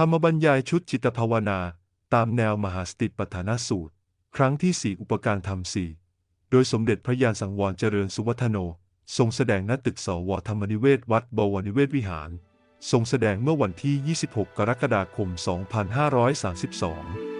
รรมบรรยายชุดจิตภาวนา ตามแนวมหาสติปัฏฐานสูตร ครั้งที่สี่อุปการธรรมสี่โดยสมเด็จพระยานสังวรเจริญสุวัฒโน ทรงแสดงณตึกสวธรรมนิเวศวัดบวรนิเวศวิหาร ทรงแสดงเมื่อวันที่ 26 กรกฎาคม 2532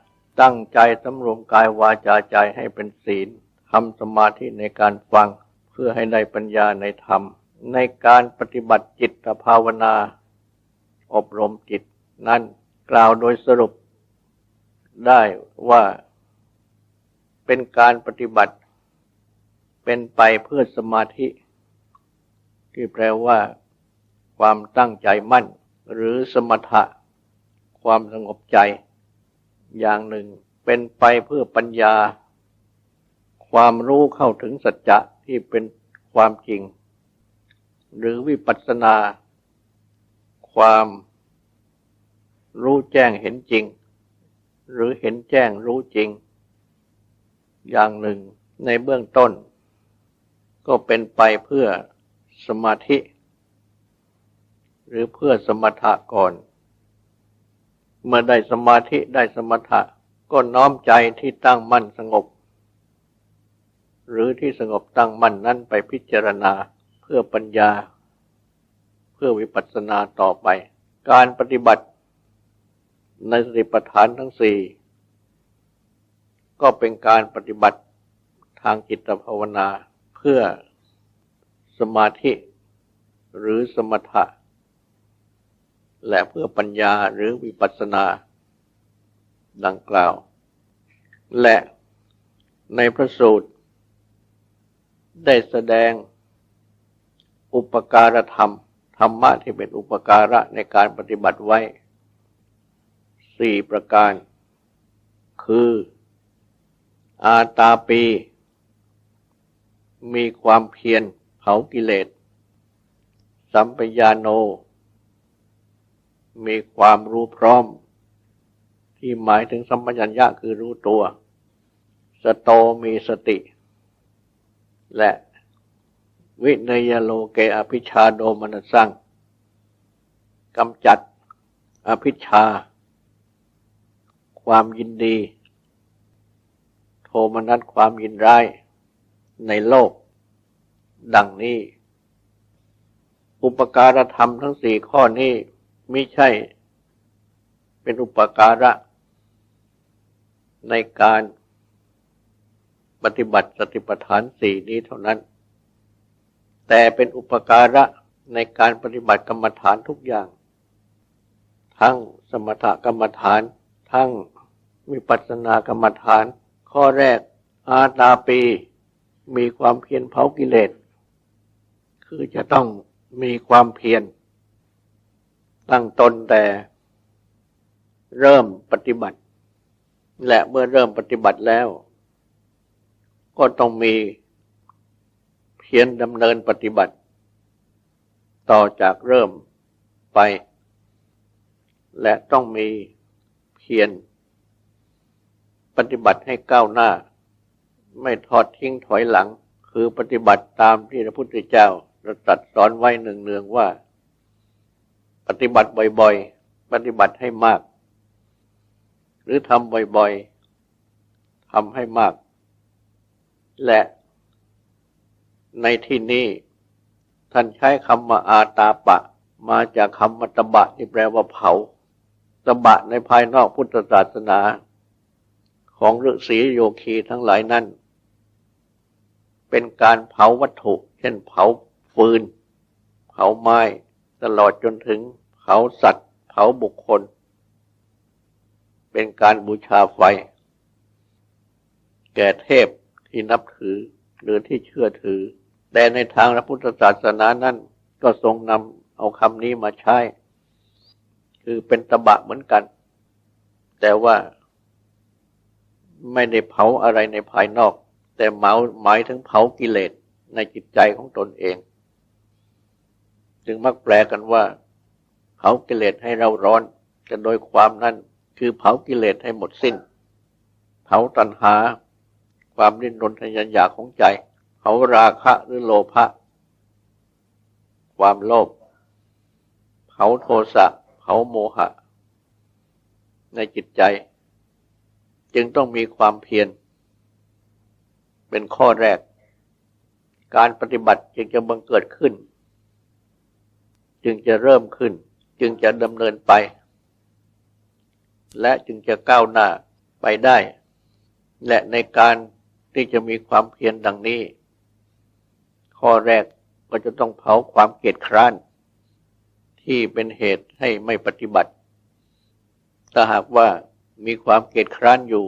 ตั้งใจสำรวมกายวาจาใจให้เป็นศีลทำสมาธิในการฟังเพื่อให้ได้ปัญญาในธรรม ในการปฏิบัติจิตภาวนา อบรมจิต นั้นกล่าวโดยสรุปได้ว่าเป็นการปฏิบัติ เป็นไปเพื่อสมาธิ ที่แปลว่า ความตั้งใจมั่น หรือสมถะ ความสงบใจ อย่างหนึ่ง เป็นไปเพื่อปัญญา ความรู้เข้าถึงสัจจะที่เป็นความจริง หรือวิปัสสนา ความรู้แจ้งเห็นจริง หรือเห็นแจ้งรู้จริง อย่างหนึ่งในเบื้องต้น ก็เป็นไปเพื่อสมาธิ หรือเพื่อสมถะก่อน เมื่อได้สมาธิได้สมถะก็น้อมใจที่ตั้งมั่นสงบ หรือที่สงบตั้งมั่นนั้นไปพิจารณาเพื่อปัญญา เพื่อวิปัสสนาต่อไป การปฏิบัติในสติปัฏฐานทั้งสี่ก็เป็นการปฏิบัติทางจิตภาวนาเพื่อสมาธิหรือสมถะ และเพื่อปัญญาหรือวิปัสสนาดังกล่าว และในพระสูตร ได้แสดงอุปการธรรม ธรรมะที่เป็นอุปการะในการปฏิบัติไว้สี่ประการ คืออาตาปี มีความเพียรเผากิเลส สัมปยาโน มีความรู้พร้อม ที่หมายถึงสัมปชัญญะคือรู้ตัว สโตมีสติ และวิเนยโลเกอภิชาโดมนสังกำจัดอภิชา ความยินดี โทมนัสความยินร้ายในโลก ดังนี้ อุปการธรรมทั้งสี่ข้อนี้ ม่ใช่เป็นอุปการะ ในการปฏิบัติสติปัฏฐานสี่นี้เท่านั้น แต่เป็นอุปการะในการปฏิบัติกรรมฐานทุกอย่าง ทั้งสมถกรรมฐาน ทั้งวิปัสสนากรรมฐาน ข้อแรกอาตาปีมีความเพียรเผากิเลส คือจะต้องมีความเพียร ตั้งตนแต่เริ่มปฏิบัติ และเมื่อเริ่มปฏิบัติแล้ว ก็ต้องมีเพียรดำเนินปฏิบัติ ต่อจากเริ่มไป และต้องมีเพียรปฏิบัติให้ก้าวหน้า ไม่ทอดทิ้งถอยหลัง คือปฏิบัติตามที่พระพุทธเจ้าตรัสสอนไว้หนึ่งเนืองว่า ฏิบัติบ่อย ๆ ปฏิบัติให้มาก หรือทำบ่อยๆทำให้มาก และ ในที่นี้ท่านใช้คำว่าอาตาปะ มาจากคำมัตบะที่แปลว่าเผาตบะในภายนอกพุทธศาสนา ของฤาษีโยคีทั้งหลายนั้น เป็นการเผาวัตถุ เช่นเผาฟืน เผาไม้ ตลอดจนถึง เผาสัตว์ เผาบุคคล เป็นการบูชาไฟ แก่เทพที่นับถือหรือที่เชื่อถือ แต่ในทางพระพุทธศาสนานั้นก็ทรงนำเอาคำนี้มาใช้ คือเป็นตบะเหมือนกัน แต่ว่าไม่ได้เผาอะไรในภายนอก แต่หมาหมายถึงเผากิเลสในจิตใจของตนเอง จึงมักแปลกันว่า เผากิเลสให้เราร้อนแต่โดยความนั้นคือเผากิเลสให้หมดสิ้น เผาตัณหา ความดิ้นรนทะยานอยากของใจ เผาราคะหรือโลภะความโลภเผาโทสะเผาโมหะ ในจิตใจ จึงต้องมีความเพียรเป็นข้อแรก การปฏิบัติจึงจะบังเกิดขึ้น จึงจะเริ่มขึ้น จึงจะดำเนินไป และจึงจะก้าวหน้าไปได้ และในการที่จะมีความเพียรดังนี้ ข้อแรกก็จะต้องเผาความเกียจคร้าน ที่เป็นเหตุให้ไม่ปฏิบัติ ถ้าหากว่ามีความเกียจคร้านอยู่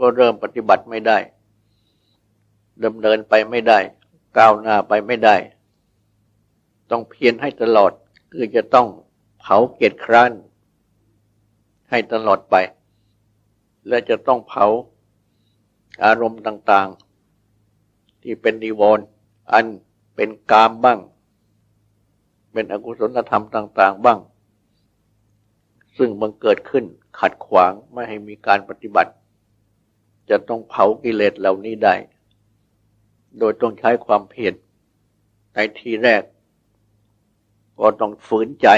ก็เริ่มปฏิบัติไม่ได้ดำเนินไปไม่ได้ ก้าวหน้าไปไม่ได้ ต้องเพียรให้ตลอดคือจะต้อง เผาเกียจคร้านให้ตลอดไป และจะต้องเผาอารมณ์ต่างๆ ที่เป็นนิวรณ์อันเป็นกามบ้าง เป็นอกุศลธรรมต่าง ๆ บ้าง ซึ่งมันเกิดขึ้นขัดขวางไม่ให้มีการปฏิบัติ จะต้องเผากิเลสเหล่านี้ได้ โดยต้องใช้ความเพียรในทีแรก ก็ต้องฝืนใจ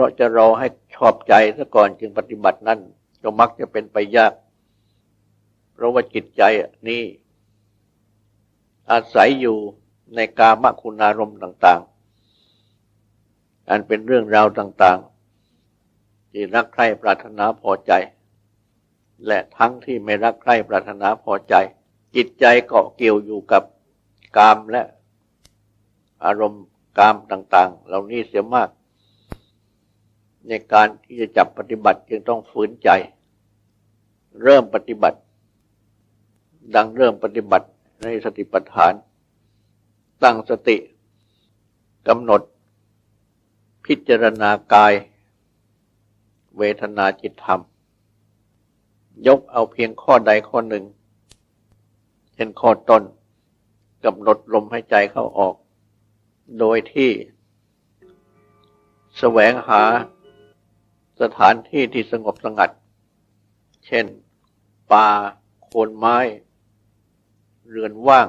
ราะจะรอให้ชอบใจซะก่อนจึงปฏิบัตินั้นก็มักจะเป็นไปยาก เพราะว่าจิตใจนี้อาศัยอยู่ในกามคุณารมณ์ต่าง ๆ อันเป็นเรื่องราวต่าง ๆ ที่รักใคร่ปรารถนาพอใจ และทั้งที่ไม่รักใคร่ปรารถนาพอใจ จิตใจเกาะเกี่ยวอยู่กับกามและอารมณ์กามต่าง ๆ เหล่านี้เสียมาก ในการที่จะจับปฏิบัติจึงต้องฝืนใจ เริ่มปฏิบัติ ดังเริ่มปฏิบัติในสติปัฏฐาน ตั้งสติกำหนด พิจารณากาย เวทนาจิตธรรม ยกเอาเพียงข้อใดข้อหนึ่งเช่นข้อต้นกำหนดลมหายใจเข้าออก โดยที่แสวงหา สถานที่ที่สงบสงัด เช่น ป่า โคนไม้ เรือนว่าง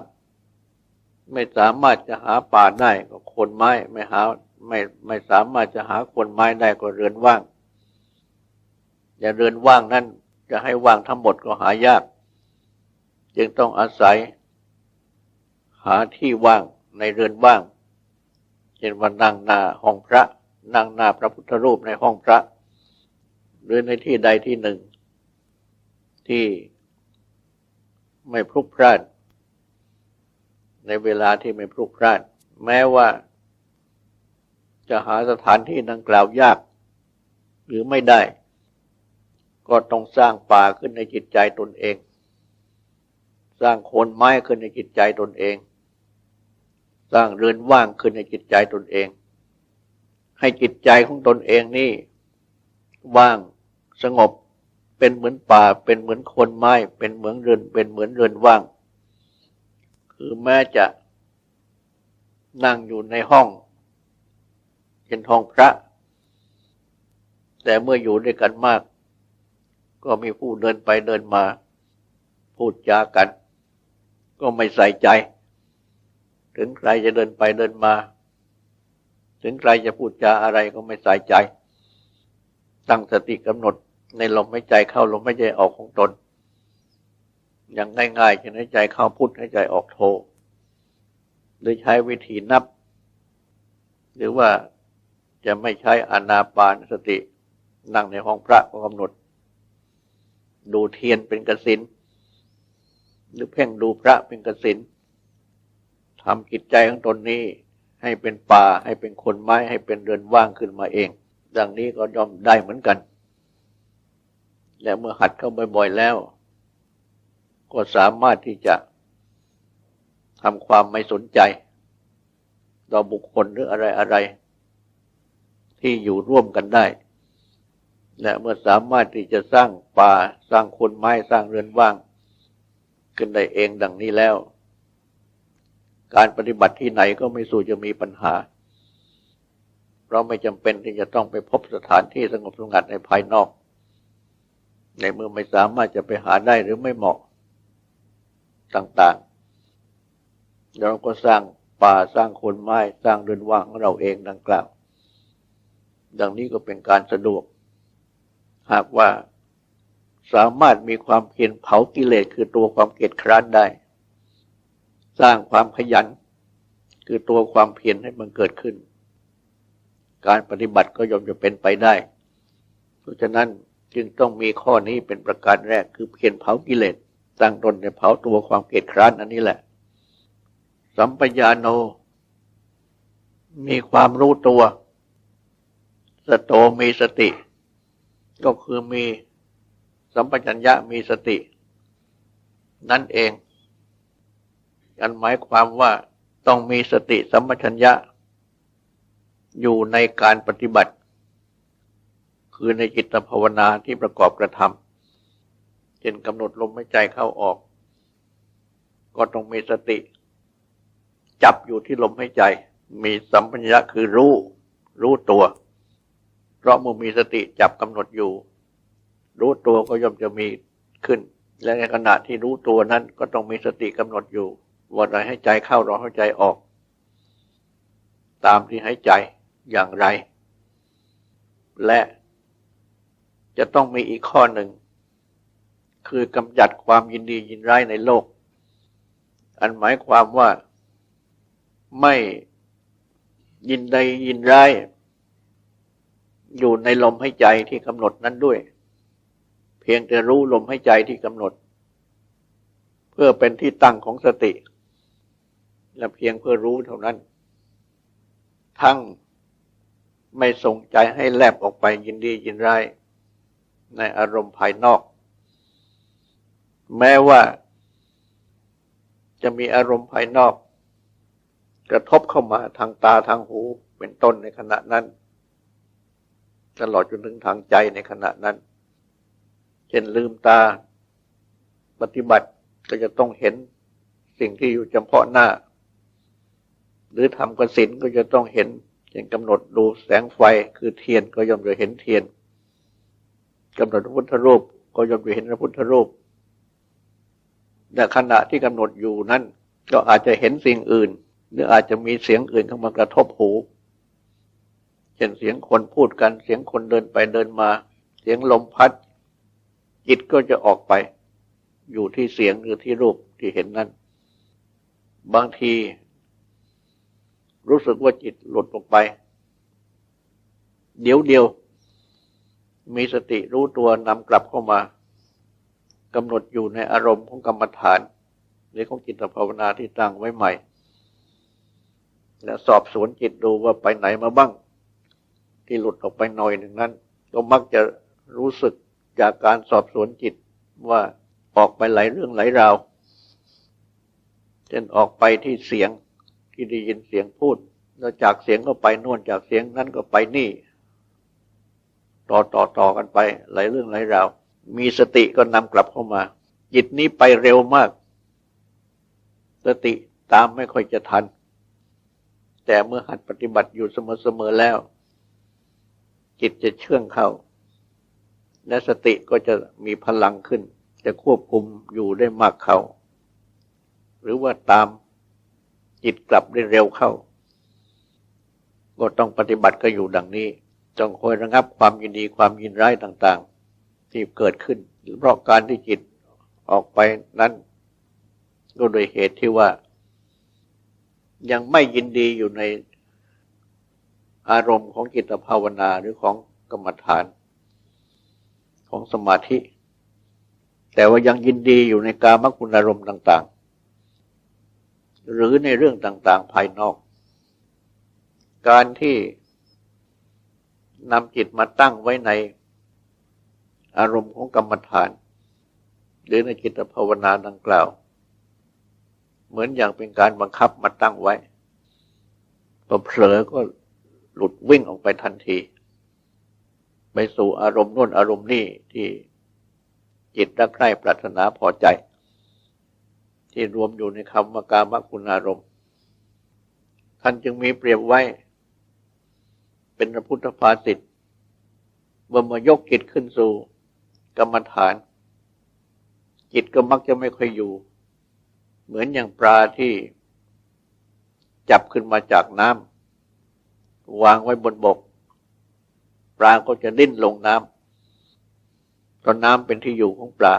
ไม่สามารถจะหาป่าได้ก็โคนไม้ ไม่หา ไม่ไม่สามารถจะหาโคนไม้ได้ก็เรือนว่างอย่าเรือนว่างนั้นจะให้ว่างทั้งหมดก็หายาก จึงต้องอาศัย หาที่ว่างในเรือนว่างเช่นว่านั่งหน้าห้องพระ นั่งหน้าพระพุทธรูปในห้องพระ หรือในที่ใดที่หนึ่ง ที่ไม่พลุกพล่าน ในเวลาที่ไม่พลุกพล่าน แม้ว่าจะหาสถานที่ดังกล่าวยาก หรือไม่ได้ ก็ต้องสร้างป่าขึ้นในจิตใจตนเอง สร้างโคนไม้ขึ้นในจิตใจตนเอง สร้างเรือนว่างขึ้นในจิตใจตนเอง ให้จิตใจของตนเองนี่ ว่างสงบ เป็นเหมือนป่า เป็นเหมือนคนไม้ เป็นเหมือนเรือนเป็นเหมือนเรือนว่าง คือแม้จะนั่งอยู่ในห้องเป็นห้องพระ แต่เมื่ออยู่ด้วยกันมาก ก็มีผู้เดินไปเดินมา พูดจากัน ก็ไม่ใส่ใจ ถึงใครจะเดินไปเดินมา ถึงใครจะพูดจาอะไรก็ไม่ใส่ใจ ตั้งสติกำหนดในลมหายใจเข้าลมหายใจออกของตน อย่างง่ายๆเช่นหายใจเข้าพุทหายใจออกโทหรือใช้วิธีนับ หรือว่าจะไม่ใช้อนาปานสติ นั่งในห้องพระก็กำหนด ดูเทียนเป็นกสินหรือเพ่งดูพระเป็นกสินทำจิตใจของตนนี้ให้เป็นป่าให้เป็นคนไม้ให้เป็นเรือนว่างขึ้นมาเอง ดังนี้ก็ย่อมได้เหมือนกัน และเมื่อหัดเข้าบ่อยๆแล้ว ก็สามารถที่จะทำความไม่สนใจ ต่อบุคคลหรืออะไรอะไรๆที่อยู่ร่วมกันได้ และเมื่อสามารถที่จะสร้างป่าสร้างคนไม้สร้างเรือนว่าง ขึ้นได้เองดังนี้แล้ว การปฏิบัติที่ไหนก็ไม่สู้จะมีปัญหา เราไม่จำเป็นที่จะต้องไปพบสถานที่สงบสงัดในภายนอก ในเมื่อไม่สามารถจะไปหาได้หรือไม่เหมาะต่างๆ เราก็สร้างป่าสร้างคนไม้สร้างเรือนว่างของเราเองดังกล่าว ดังนี้ก็เป็นการสะดวก หากว่าสามารถมีความเพียรเผากิเลสคือตัวความเกียจคร้านได้ สร้างความขยัน คือตัวความเพียรให้มันเกิดขึ้น การปฏิบัติก็ย่อมจะเป็นไปได้ เพราะฉะนั้นจึงต้องมีข้อนี้เป็นประการแรกคือเพียรเผากิเลสตั้งตนในเผาตัวความเกียจคร้านอันนี้แหละ สัมปญาโน มีความรู้ตัว สโตมีสติ ก็คือมีสัมปชัญญะมีสติ นั่นเองอันหมายความว่าต้องมีสติสัมปชัญญะ อยู่ในการปฏิบัติ คือในจิตภาวนาที่ประกอบกระทำเช่นกำหนดลมหายใจเข้าออก ก็ต้องมีสติ จับอยู่ที่ลมหายใจ มีสัมปัญญะคือรู้ รู้ตัว เพราะเมื่อมีสติจับกำหนดอยู่ รู้ตัวก็ย่อมจะมีขึ้น และในขณะที่รู้ตัวนั้นก็ต้องมีสติกำหนดอยู่ว่าเราให้ใจเข้าเราให้ใจออก ตามที่ให้ใจ อย่างไร และจะต้องมีอีกข้อหนึ่ง คือกำจัดความยินดียินร้ายในโลก อันหมายความว่าไม่ยินใดยินร้าย อยู่ในลมให้ใจที่กำหนดนั้นด้วย เพียงแต่รู้ลมให้ใจที่กำหนด เพื่อเป็นที่ตั้งของสติ และเพียงเพื่อรู้เท่านั้น ทั้ง ไม่ส่งใจให้แลบออกไปยินดียินร้ายในอารมณ์ภายนอก แม้ว่าจะมีอารมณ์ภายนอก กระทบเข้ามาทางตาทางหูเป็นต้นในขณะนั้น ตลอดจนถึงทางใจในขณะนั้น เช่นลืมตาปฏิบัติก็จะต้องเห็นสิ่งที่อยู่เฉพาะหน้า หรือทำกสินก็จะต้องเห็น เช่นกำหนดดูแสงไฟคือเทียนก็ย่อมจะเห็นเทียนกำหนดพระพุทธรูปก็ย่อมจะเห็นพระพุทธรูปแต่ขณะที่กำหนดอยู่นั้น ก็อาจจะเห็นสิ่งอื่น หรืออาจจะมีเสียงอื่นเข้ามากระทบหู เช่นเสียงคนพูดกันเสียงคนเดินไปเดินมา เสียงลมพัด จิตก็จะออกไป อยู่ที่เสียงหรือที่รูปที่เห็นนั้น บางที รู้สึกว่าจิตหลุดออกไป เดี๋ยวเดียว มีสติรู้ตัวนำกลับเข้ามากำหนดอยู่ในอารมณ์ของกรรมฐานหรือของจิตภาวนาที่ตั้งไว้ใหม่ และสอบสวนจิตดูว่าไปไหนมาบ้าง ที่หลุดออกไปหน่อยหนึ่งนั้น ก็มักจะรู้สึกจากการสอบสวนจิตว่าออกไปหลายเรื่องหลายราวเช่นออกไปที่เสียง ที่ได้ยินเสียงพูดแล้วจากเสียงก็ไปโน่นจากเสียงนั้นก็ไปนี่ ต่อต่อต่อกันไป หลายเรื่องหลายราวมีสติก็นำกลับเข้ามา จิตนี้ไปเร็วมาก สติตามไม่ค่อยจะทัน แต่เมื่อหัดปฏิบัติอยู่เสมอๆแล้ว จิตจะเชื่องเข้า และสติก็จะมีพลังขึ้น จะควบคุมอยู่ได้มากเข้า หรือว่าตาม จิตกลับได้เร็วเข้า ก็ต้องปฏิบัติก็อยู่ดังนี้ จงคอยระงับความยินดีความยินร้ายต่าง ๆ ที่เกิดขึ้น เพราะการที่จิตออกไปนั้นก็โดยเหตุที่ว่า ยังไม่ยินดีอยู่ในอารมณ์ของจิตภาวนาหรือของกรรมฐานของสมาธิ แต่ว่ายังยินดีอยู่ในกามคุณอารมณ์ต่าง ๆ หรือในเรื่องต่างๆภายนอก การที่นำจิตมาตั้งไว้ในอารมณ์ของกรรมฐาน หรือในจิตภาวนาดังกล่าว เหมือนอย่างเป็นการบังคับมาตั้งไว้พอเผลอก็หลุดวิ่งออกไปทันที ไปสู่อารมณ์โน่นอารมณ์นี่ที่จิตรักใคร่ปรารถนาพอใจ ที่รวมอยู่ในคำว่ากามคุณอารมณ์ ท่านจึงมีเปรียบไว้ เป็นพระพุทธภาษิตเมื่อมายกจิตขึ้นสู่กรรมฐาน จิตก็มักจะไม่ค่อยอยู่ เหมือนอย่างปลาที่จับขึ้นมาจากน้ำวางไว้บนบก ปลาก็จะดิ้นลงน้ำตอนน้ำเป็นที่อยู่ของปลา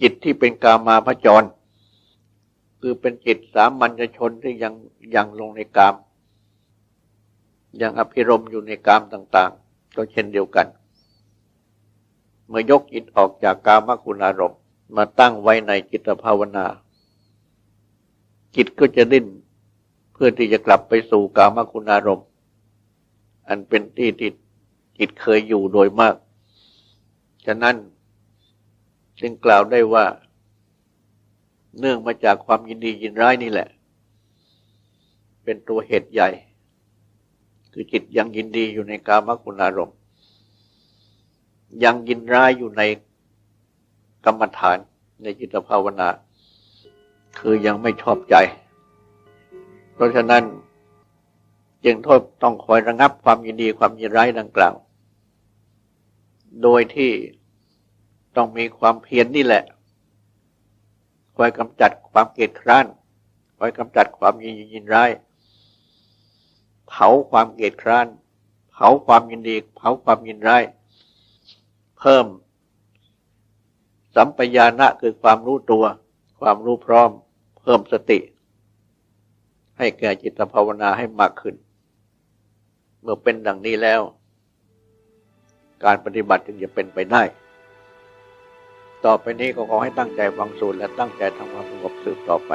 จิตที่เป็นกามาพจร คือเป็นจิตสามัญชนที่ยังยังลงในกาม ยังอภิรมย์อยู่ในกามต่าง ๆ ก็เช่นเดียวกัน เมื่อยกจิตออกจากกามคุณอารมณ์ มาตั้งไว้ในจิตภาวนา จิตก็จะดิ้นเพื่อที่จะกลับไปสู่กามคุณอารมณ์ อันเป็นที่ที่จิตเคยอยู่โดยมาก ฉะนั้น จึงกล่าวได้ว่า เนื่องมาจากความยินดียินร้ายนี่แหละ เป็นตัวเหตุใหญ่ คือจิตยังยินดีอยู่ในกามคุณอารมณ์ ยังยินร้ายอยู่ในกรรมฐานในจิตภาวนา คือยังไม่ชอบใจ เพราะฉะนั้นจึงโทษต้องคอยระงับความยินดีความยินร้ายดังกล่าว โดยที่ ต้องมีความเพียรนนี่แหละคอยกำจัดความเกลียดคร้านคอยกำจัดความยินดียินร้ายเผาความเกลียดคร้านเผาความยินดีเผาความยินร้ายเพิ่ม สัมปญาณะคือความรู้ตัว ความรู้พร้อม เพิ่มสติ ให้แก่จิตภาวนาให้มากขึ้น เมื่อเป็นดังนี้แล้ว การปฏิบัติจึงจะเป็นไปได้ ต่อไปนี้ก็ขอให้ตั้งใจฟังสูตรและตั้งใจทำความสงบสืบต่อไป